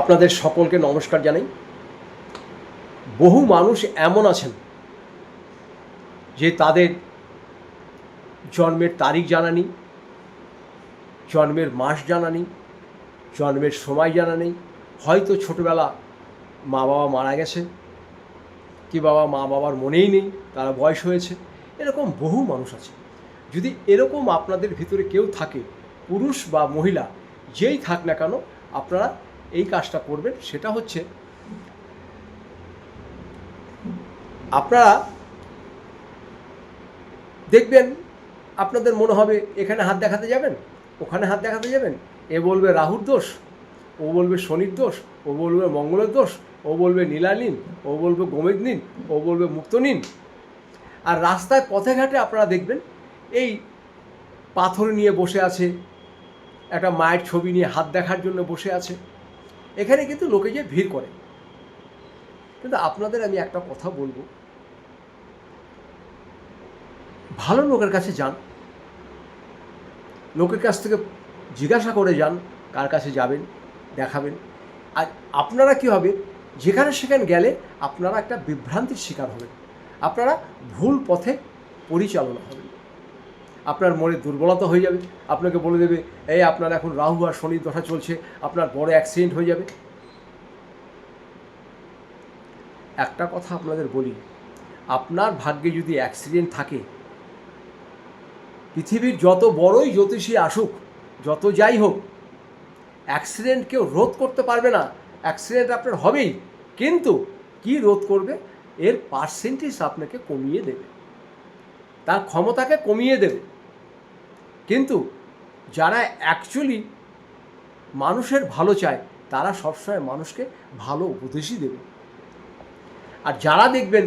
আপনাদের সকলকে নমস্কার জানাই। বহু মানুষ এমন আছেন যে তাদের জন্মের তারিখ জানা নেই জন্মের মাস জানা নেই জন্মের সময় জানা নেই হয়তো ছোটবেলা মা বাবা মারা গেছে, কি বাবা মা বাবার মনেই নেই, তারা বয়স হয়েছে। এরকম বহু মানুষ আছে। যদি এরকম আপনাদের ভিতরে কেউ থাকে, পুরুষ বা মহিলা, যেই থাক না কেন, আপনারা এই কাজটা করবেন, সেটা হচ্ছে আপনারা দেখবেন আপনাদের মনে হবে এখানে হাত দেখাতে যাবেন, ওখানে হাত দেখাতে যাবেন, এ বলবে রাহুর দোষ, ও বলবে শনির দোষ, ও বলবে মঙ্গলের দোষ, ও বলবে নীলা নিন ও বলবে গোমেদ নিন ও বলবে মুক্ত নিন আর রাস্তায় পথে ঘাটে আপনারা দেখবেন, এই পাথর নিয়ে বসে আছে, একটা মায়ের ছবি নিয়ে হাত দেখার জন্য বসে আছে। এখানে কিন্তু লোকে যে ভিড় করে। কিন্তু আপনাদের আমি একটা কথা বলব। ভালো লোকের কাছে যান। লোকের কাছ থেকে জিজ্ঞাসা করে যান, কার কাছে যাবেন, দেখাবেন। আর আপনারা কী হবে? যেখানে সেখানে গেলে আপনারা একটা বিভ্রান্তির শিকার হবেন। আপনারা ভুল পথে পরিচালনা হবেন। আপনার মনে দুর্বলতা হয়ে যাবে। আপনাকে বলে দেবে, এই আপনার এখন রাহু আর শনির দশা চলছে, আপনার বড় অ্যাক্সিডেন্ট হয়ে যাবে। একটা কথা আপনাদের বলি, আপনার ভাগ্যে যদি অ্যাক্সিডেন্ট থাকে, পৃথিবীর যত বড়ই জ্যোতিষী আসুক, যত যাই হোক অ্যাক্সিডেন্ট কেউ রোধ করতে পারবে না। অ্যাক্সিডেন্ট আপনার হবেই, কিন্তু কি রোধ করবে? এর পার্সেন্টেজ আপনাকে কমিয়ে দেবে। তার ক্ষমতাকে কমিয়ে দেবে। কিন্তু যারা অ্যাকচুয়ালি মানুষের ভালো চায়, তারা সবসময় মানুষকে ভালো উপদেশই দেবে। আর যারা দেখবেন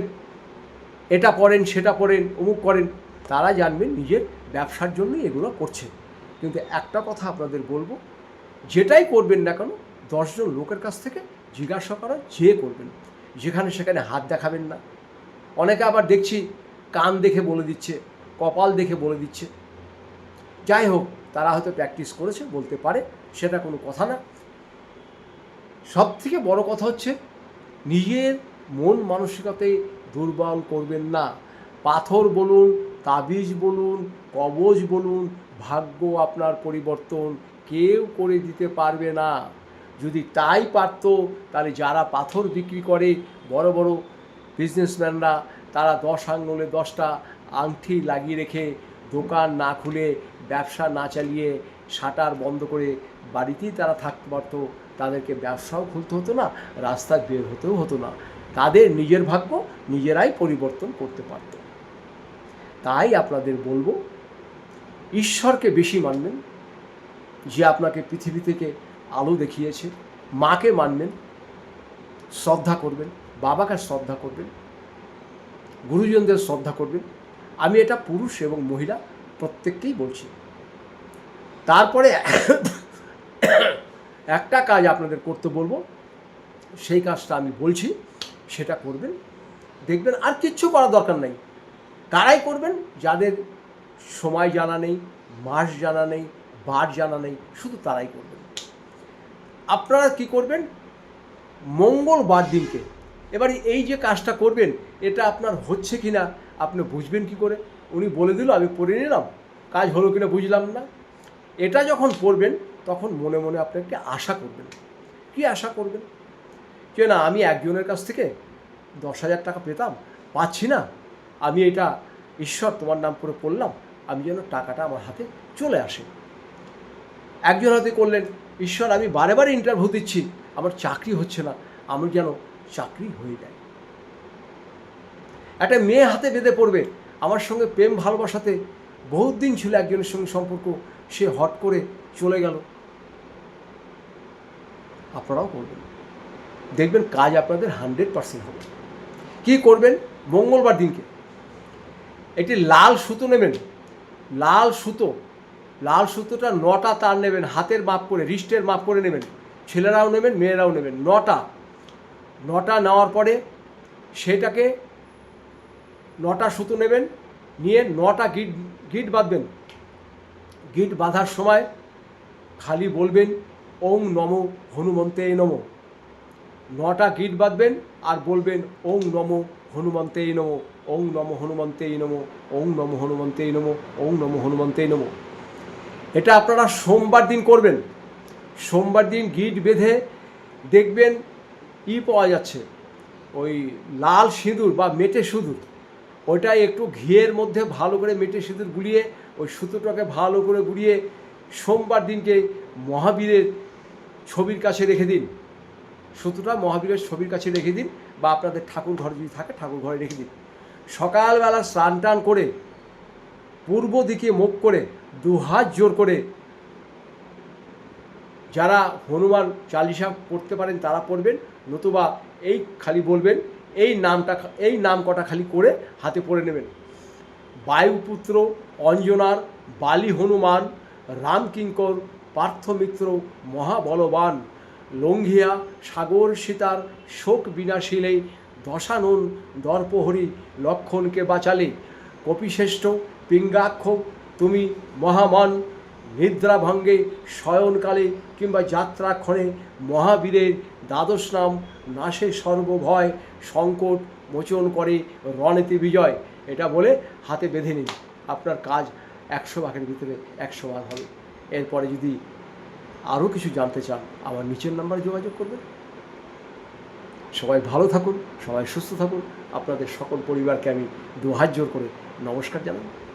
এটা করেন, সেটা করেন, অমুক করেন, তারা জানবেন নিজের ব্যবসার জন্যই এগুলো করছে কিন্তু একটা কথা আপনাদের বলব, যেটাই করবেন না কেন, দশজন লোকের কাছ থেকে জিজ্ঞাসা করা যে করবেন, যেখানে সেখানে হাত দেখাবেন না। অনেকে আবার দেখছি, কান দেখে বলে দিচ্ছে, কপাল দেখে বলে দিচ্ছে। যাই হোক, তারা হয়তো প্র্যাকটিস করেছে, বলতে পারে, সেটা কোনো কথা না। সব থেকে বড় কথা হচ্ছে, নিজের মন মানসিকতায় দুর্বল করবেন না। পাথর বলুন, তাবিজ বলুন, কবজ বলুন, ভাগ্য আপনার পরিবর্তন কেউ করে দিতে পারবে না। যদি তাই পারত, তাহলে যারা পাথর বিক্রি করে, বড় বড় বিজনেসম্যানরা তারা দশ আঙ্গুলে দশটা আংটি লাগিয়ে রেখে দোকান না খুলে ব্যবসা না চালিয়ে শাটার বন্ধ করে বাড়িতেই তারা থাকতে পারতো, তাদেরকে ব্যবসাও খুলতে হতো না রাস্তায় বের হতেও হতো না। তাদের নিজের ভাগ্য নিজেরাই পরিবর্তন করতে পারত। তাই আপনাদের বলব, ঈশ্বরকে বেশি মানবেন, যে আপনাকে পৃথিবী থেকে আলো দেখিয়েছে, মাকে মানবেন, শ্রদ্ধা করবেন, বাবাকে শ্রদ্ধা করবেন, গুরুজনদের শ্রদ্ধা করবেন। আমি এটা পুরুষ এবং মহিলা প্রত্যেককেই বলছি। তারপরে একটা কাজ আপনাদের করতে বলব, সেই কাজটা আমি বলছি, সেটা করবেন। দেখবেন আর কিচ্ছু করার দরকার নেই। কারাই করবেন, যাদের সময় জানা নেই, মাস জানা নেই, বার জানা নেই, শুধু তারাই করবেন। আপনারা কি করবেন? মঙ্গলবার দিনকে। এবার এই যে কাজটা করবেন, এটা আপনার হচ্ছে কি না আপনি বুঝবেন কি করে? উনি বলে দিল, আমি পড়ে নিলাম। কাজ হলো কিনা বুঝলাম না। এটা যখন পড়বেন, তখন মনে মনে আপনাকে আশা করবেন। কি আশা করবেন? যে না, আমি একজনের কাছ থেকে দশ হাজার টাকা পেতাম, পাচ্ছি না। আমি এটা, ঈশ্বর, তোমার নাম করে পড়লাম। আমি যেন টাকাটা আমার হাতে চলে আসে। একজন হাতে করলেন, ঈশ্বর, আমি বারে বারে ইন্টারভিউ দিচ্ছি। আমার চাকরি হচ্ছে না। আমি যেন চাকরি হয়ে যায় একটা মেয়ে হাতে বেঁধে পড়বে আমার সঙ্গে প্রেম ভালোবাসাতে বহুত দিন ছিল একজনের সঙ্গে সম্পর্ক, সে হট করে চলে গেল। আপনারাও করবেন। দেখবেন কাজ আপনাদের হান্ড্রেড পার্সেন্ট হবে। কী করবেন? মঙ্গলবার দিনকে একটি লাল সুতো নেবেন। লাল সুতো, লাল সুতোটা নটা তার নেবেন, হাতের মাপ করে, রিস্টের মাপ করে নেবেন। ছেলেরাও নেবেন, মেয়েরাও নেবেন। নটা নটা নেওয়ার পরে সেটাকে নটা সুতো নেবেন, নিয়ে নটা গিট গিট বাঁধবেন। গিট বাঁধার সময় খালি বলবেন, ওং নম হনুমন্তে নম। নটা গিট বাঁধবেন আর বলবেন, ওং নম হনুমন্তেই নমো, ওং নম হনুমন্তেই নমো, ওং নম হনুমন্তেই নমো, ওং নম হনুমন্তেই নমো। এটা আপনারা সোমবার দিন করবেন। সোমবার দিন গিট বেঁধে দেখবেন ই পাওয়া যাচ্ছে। ওই লাল সিঁদুর বা মেটে সিঁদুর। ওইটা একটু ঘিয়ের মধ্যে ভালো করে মেটে সিঁদুর গুলিয়ে, ওই সুতোটাকে ভালো করে গুলিয়ে সোমবার দিনকে মহাবীরের ছবির কাছে রেখে দিন। সুতোটা মহাবীরের ছবির কাছে রেখে দিন বা আপনাদের ঠাকুর ঘর যদি থাকে ঠাকুর ঘরে রেখে দিন। সকালবেলা স্নান টান করে, পূর্ব দিকে মুখ করে দু হাত জোর করে যারা হনুমান চালিসা পড়তে পারেন তারা পড়বেন, নতুবা এই খালি বলবেন এই নামটা এই নাম কটা খালি করে হাতে পড়ে নেবেন। বায়ুপুত্র, অঞ্জনার, বালি হনুমান রামকিঙ্কর পার্থমিত্র মহাবলবান, লঙ্ঘিয়া, সাগর সীতার, শোক বিনাশীলে দশানন, দর্পহরি, লক্ষণকে বাঁচালে কপিশ্রেষ্ঠ, পিঙ্গাক্ষ, তুমি মহামন নিদ্রাভঙ্গে, শয়নকালে কিংবা যাত্রাক্ষণে মহাবীরের দ্বাদশ নাম নাশে সর্বভয় সংকট মোচন করে রণেতে বিজয়। এটা বলে হাতে বেঁধে নিন। আপনার কাজ একশো ভাগের ভিতরে একশো ভাগ হবে। এরপরে যদি আরও কিছু জানতে চান, আমার নিচের নাম্বারে যোগাযোগ করবেন। সবাই ভালো থাকুন, সবাই সুস্থ থাকুন। আপনাদের সকল পরিবারকে আমি দু হাত জোর করে নমস্কার জানাই।